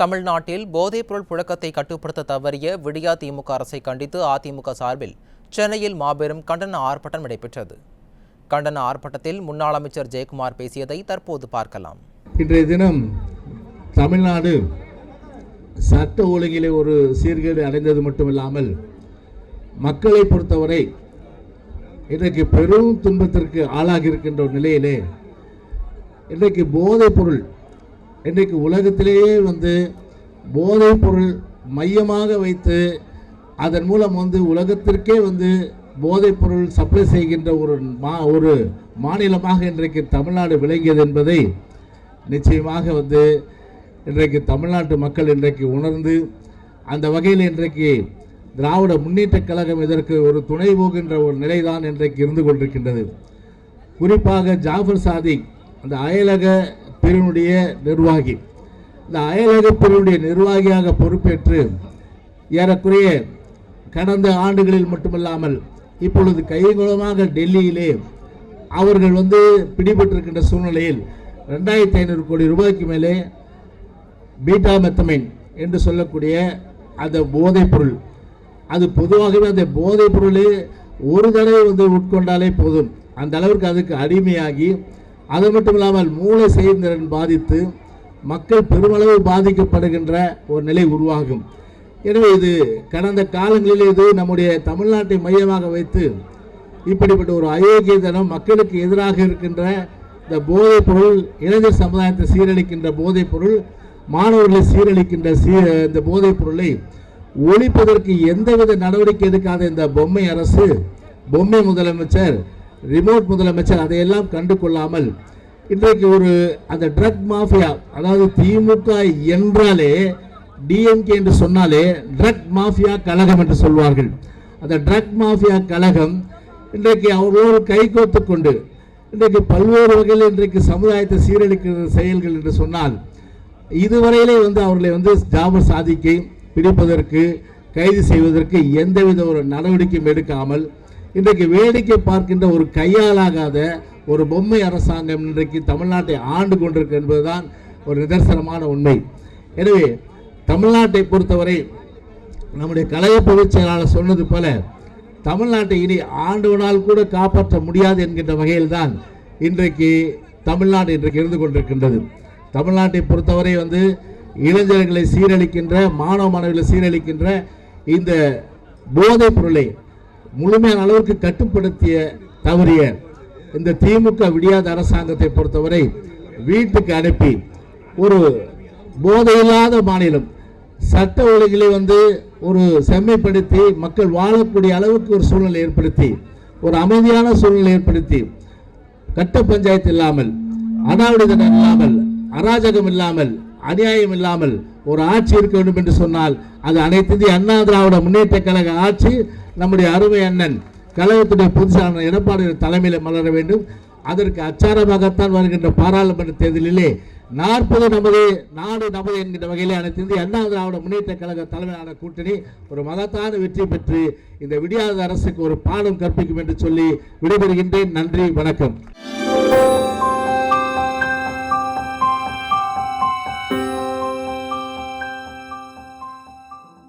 தமிழ்நாட்டில் போதைப்பொருள் புழக்கத்தை கட்டுப்படுத்த தவறிய விடியா திமுக அரசை கண்டித்து அதிமுக சார்பில் சென்னையில் மாபெரும் கண்டன ஆர்ப்பாட்டம் நடைபெற்றது. கண்டன ஆர்ப்பாட்டத்தில் முன்னாள் அமைச்சர் ஜெயக்குமார் பேசியதை தற்போது பார்க்கலாம். இன்றைய தினம் தமிழ்நாடு சட்ட ஒழுங்கிலே ஒரு சீர்கேடு அடைந்தது மட்டுமில்லாமல் மக்களை பொறுத்தவரை இன்றைக்கு பெரும் துன்பத்திற்கு ஆளாகி இருக்கின்ற ஒரு நிலையிலே இன்றைக்கு போதைப் பொருள் இன்றைக்கு உலகத்திலேயே வந்து போதைப் பொருள் மையமாக வைத்து அதன் மூலம் வந்து உலகத்திற்கே வந்து போதைப் பொருள் சப்ளை செய்கின்ற ஒரு மா ஒரு மாநிலமாக இன்றைக்கு தமிழ்நாடு விளங்கியது என்பதை நிச்சயமாக வந்து இன்றைக்கு தமிழ்நாட்டு மக்கள் இன்றைக்கு உணர்ந்து அந்த வகையில் இன்றைக்கு திராவிட முன்னேற்றக் கழகம் இதற்கு ஒரு துணை போகின்ற ஒரு நிலைதான் இன்றைக்கு இருந்து கொண்டிருக்கின்றது. குறிப்பாக ஜாஃபர் சாதிக் அந்த அயலக பிரிவினுடைய நிர்வாகி. இந்த அயலக பிரிவினுடைய நிர்வாகியாக பொறுப்பேற்று ஏறக்குறைய கடந்த ஆண்டுகளில் மட்டுமல்லாமல் இப்பொழுது கைகுலமாக டெல்லியிலே அவர்கள் வந்து பிடிபட்டிருக்கின்ற சூழ்நிலையில் ரெண்டாயிரத்தி ஐநூறு கோடி ரூபாய்க்கு மேலே பீட்டா மெத்தமைன் என்று சொல்லக்கூடிய அந்த போதைப் பொருள். அது பொதுவாகவே அந்த போதைப் பொருளே ஒரு தடவை வந்து உட்கொண்டாலே போதும். அந்த அளவிற்கு அதுக்கு அடிமையாகி அது மட்டும் இல்லாமல் மூளை செயல்திறன் பாதித்து மக்கள் பெருமளவு பாதிக்கப்படுகின்ற ஒரு நிலை உருவாகும். எனவே இது கடந்த காலங்களில் இது நம்முடைய தமிழ்நாட்டை மையமாக வைத்து இப்படிப்பட்ட ஒரு அயோக்கியத்தனம் மக்களுக்கு எதிராக இருக்கின்ற இந்த போதைப் பொருள் இளைஞர் சமுதாயத்தை சீரழிக்கின்ற போதைப் பொருள் மாணவர்களை சீரழிக்கின்ற சீ இந்த போதைப் பொருளை ஒழிப்பதற்கு எந்தவித நடவடிக்கை எடுக்காத இந்த பொம்மை அரசு பொம்மை முதலமைச்சர் ரிமோட் முதலமைச்சர் அதையெல்லாம் கண்டு கொள்ளாமல் இன்றைக்கு ஒரு அந்த ட்ரக் மாஃபியா அதாவது திமுக என்றாலே டிஎம்கே என்று சொன்னாலே ட்ரக் மாஃபியா கழகம் என்று சொல்வார்கள். அந்த ட்ரக் மாஃபியா கழகம் இன்றைக்கு அவர்களோடு கைகோத்து கொண்டு இன்றைக்கு பல்வேறு வகையில் இன்றைக்கு சமுதாயத்தை சீரழிக்கிற செயல்கள் என்று சொன்னால் இதுவரையிலே வந்து அவர்களை வந்து ஜாபர் சாதிக்கை பிடிப்பதற்கு கைது செய்வதற்கு எந்தவித ஒரு நடவடிக்கையும் எடுக்காமல் இன்றைக்கு வேடிக்கை பார்க்கின்ற ஒரு கையாலாகாத ஒரு பொம்மை அரசாங்கம் இன்றைக்கு தமிழ்நாட்டை ஆண்டு கொண்டிருக்கு என்பதுதான் ஒரு நிதர்சனமான உண்மை. எனவே தமிழ்நாட்டை பொறுத்தவரை நம்முடைய கழக பொதுச் செயலாளர் சொன்னது போல தமிழ்நாட்டை இனி ஆண்டவனால் கூட காப்பாற்ற முடியாது என்கின்ற வகையில்தான் இன்றைக்கு தமிழ்நாடு இன்றைக்கு இருந்து கொண்டிருக்கின்றது. தமிழ்நாட்டை பொறுத்தவரை வந்து இளைஞர்களை சீரழிக்கின்ற மாணவ மாணவிகளை சீரழிக்கின்ற இந்த போதைப் பொருளை முழுமையான அளவிற்கு கட்டுப்படுத்திய தவறிய இந்த திமுக விடியாத அரசாங்கத்தை பொறுத்தவரை வீட்டுக்கு அனுப்பி ஒரு போதையில்லாத மாநிலம் சட்ட ஒழுங்கிலே வந்து ஒரு செம்மைப்படுத்தி மக்கள் வாழக்கூடிய அளவுக்கு ஒரு சூழ்நிலை ஏற்படுத்தி ஒரு அமைதியான சூழ்நிலை ஏற்படுத்தி கட்ட பஞ்சாயத்து இல்லாமல் அடாவடிதனம் இல்லாமல் அராஜகம் இல்லாமல் அநியாயம் இல்லாமல் ஒரு ஆட்சி இருக்க வேண்டும் என்று சொன்னால் அது அனைத்து அண்ணா திராவிட முன்னேற்ற கழக ஆட்சி நம்முடைய அருமை அண்ணன் கழகத்துடைய பொதுச்சாளர் எடப்பாடி தலைமையில் மலர வேண்டும். அதற்கு அச்சாரமாகத்தான் வருகின்ற பாராளுமன்ற தேர்தலிலே நாற்பது நமது நாடு நமது என்கின்ற வகையில் அனைத்து இந்திய அண்ணா திராவிட முன்னேற்ற கழக தலைமையிலான கூட்டணி ஒரு மகத்தான வெற்றி பெற்று இந்த விடியாத அரசுக்கு ஒரு பாடம் கற்பிக்கும் என்று சொல்லி விடைபெறுகின்றேன். நன்றி வணக்கம்.